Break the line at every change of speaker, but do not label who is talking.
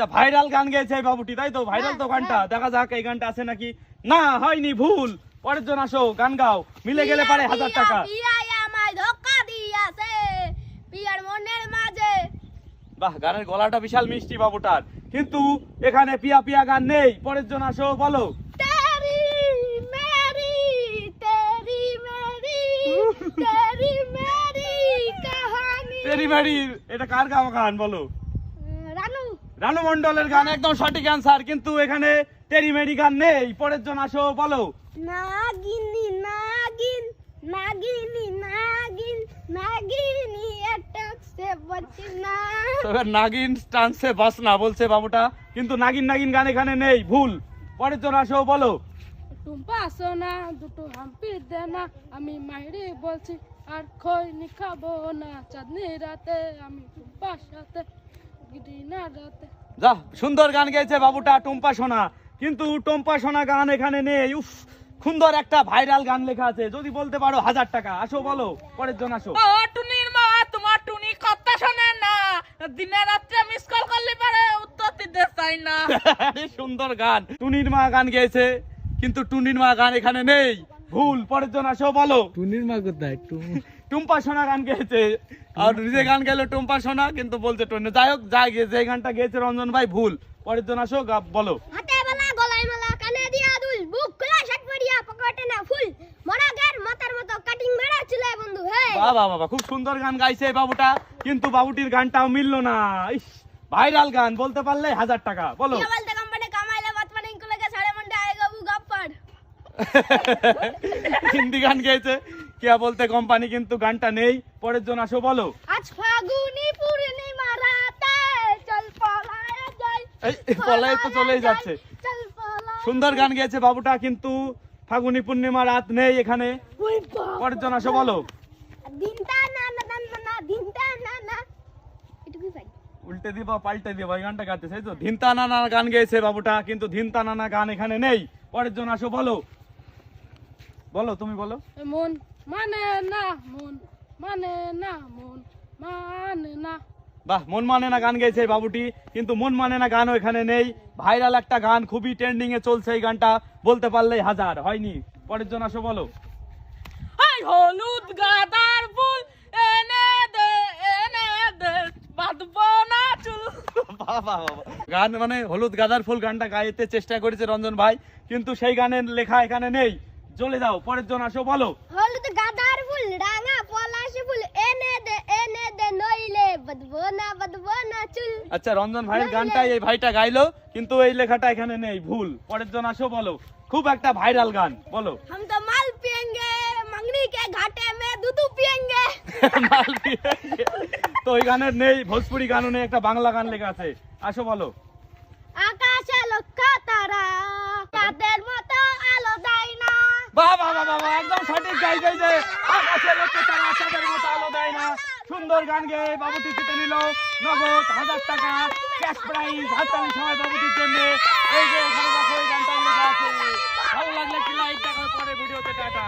আচ্ছা ভাইরাল গান গেয়েছে বাবুটি তাই তো? ভাইরাল তো গানটা। দেখা যাক এই গানটা আছে নাকি? না হয়নি ভুল। পরের জন আসো গান গাও। মিলে গেলে পারে হাজার টাকা। বাহ গানের গলাটা বিশাল মিষ্টি বাবুটার। কিন্তু এখানে পিয়া পিয়া গান নেই। পরের জন আসো বলো।
তেরি মেরি
এটা কার গাওয়া গান বলো?
রানু
মন্ডলের গান একদম সঠিক অ্যান্সার কিন্তু এখানে টেরি মেরি গান নেই। পরের জন আসো বলো।
নাগিনি নাগিন নাগিনি নাগিন নাগিনি না
তবে নাগিন টানছে বাস না বলছে বাবুটা। কিন্তু নাগিন নাগিন গান এখানে নেই ভুল। পরের জন আসো বলো।
টুম্পা সোনা দুটো হাম্পি দে না। আমি মাইরি বলছি আর খৈনি খাব না। চাঁদনি রাতে আমি টুম্পার সাথে
যা সুন্দর গান গেয়েছে বাবুটা টম্পা সোনা। কিন্তু টম্পা সোনা গান এখানে নেই। উফ সুন্দর একটা ভাইরাল গান লেখা আছে। যদি বলতে পারো হাজার টাকা। আসো বলো পরের জন আসো।
টুনির মা তোমার টুনি কথা শোনে না। দিনে রাত্রে মিস কল করলে পারে উত্তর দিতে চাই না।
সুন্দর গান। টুনির মা গান গেয়েছে কিন্তু টুনির মা গান এখানে নেই। ভুল পরের জন আসো বলো।
টুনির মা কোথায়? টু-
টুম্পা সোনা গান গেয়েছে। আর নিজে গান গেলো টুম্পা সোনা কিন্তু বলছে টোনে যাই হোক যাই গেছে যে গানটা গেয়েছে রঞ্জন ভাই ভুল। পরের জন আসো বলো।
কানে দিয়া
বাবা বাবা খুব সুন্দর গান গাইছে বাবুটা কিন্তু বাবুটির গানটাও মিললো না। ইস ভাইরাল গান বলতে পারলে হাজার টাকা বলো। হিন্দি গান গেয়েছে কে বলতে কোম্পানি কিন্তু গানটা নেই পরের জন আসো বলো
আজ ফাগুনি পূর্ণিমা রাতে চল পলায় যাই
এই পলায় তো চলেই যাচ্ছে সুন্দর গান গেয়েছে বাবুটা কিন্তু ফাগুনি পূর্ণিমা রাত নেই এখানে পরের জন আসো বলো
দিনটা না না না না দিনটা না না
উল্টে দিবা পাল্টে দিবা এই গানটা গাইতে সেই তো ধিনতা নানা গান গেয়েছে বাবুটা কিন্তু ধিনতা নানা গান এখানে নেই পরের জন আসো বলো বলো তুমি বলো
মন মানে না মন মানে না মন মানে না
বাহ মন মানে না গান গেয়েছে বাবুটি কিন্তু মন মানে না গানও এখানে নেই। ভাইরাল একটা গান খুবই ট্রেন্ডিং এ চলছে এই গানটা বলতে পারলেই হাজার হয়নি? পরের জন আসো বলো।
হলুদ গাদার ফুল এনে দে এনে দে বাঁধবো না চুল।
বাহ, বাহ। গান মানে হলুদ গাদার ফুল গানটা গাইতে চেষ্টা করেছে রঞ্জন ভাই কিন্তু সেই গানের লেখা এখানে নেই। চলে যাও পরের জন আসো বলো
হলুদ গাদার ফুল রাঙা পলাশ ফুল এনে দে এনে দে নইলে বদবো না বদবো না চুল
আচ্ছা রঞ্জন ভাইয়ের গানটাই এই ভাইটা গাইলো কিন্তু এই লেখাটা এখানে নেই ভুল পরের জন আসো বলো খুব একটা ভাইরাল গান বলো
हम तो माल पियेंगे मंगनी के घाटे में दूध पियेंगे
মাল দিয়ে। তো ওই গানের নেই ভোজপুরি গানও নেই একটা বাংলা গান লেখা আছে আসো বলো সুন্দর গান গেয়ে বাবুটি জিতে নিল নগদ হাজার টাকা। ক্যাশ প্রাইজ হাততালি সবাই বাবুটির জন্য। এই যে এখানে দেখো এই গানটা লেখা আছে ভালো লাগলে কি লাইক দেখো পরে ভিডিওতে টাটা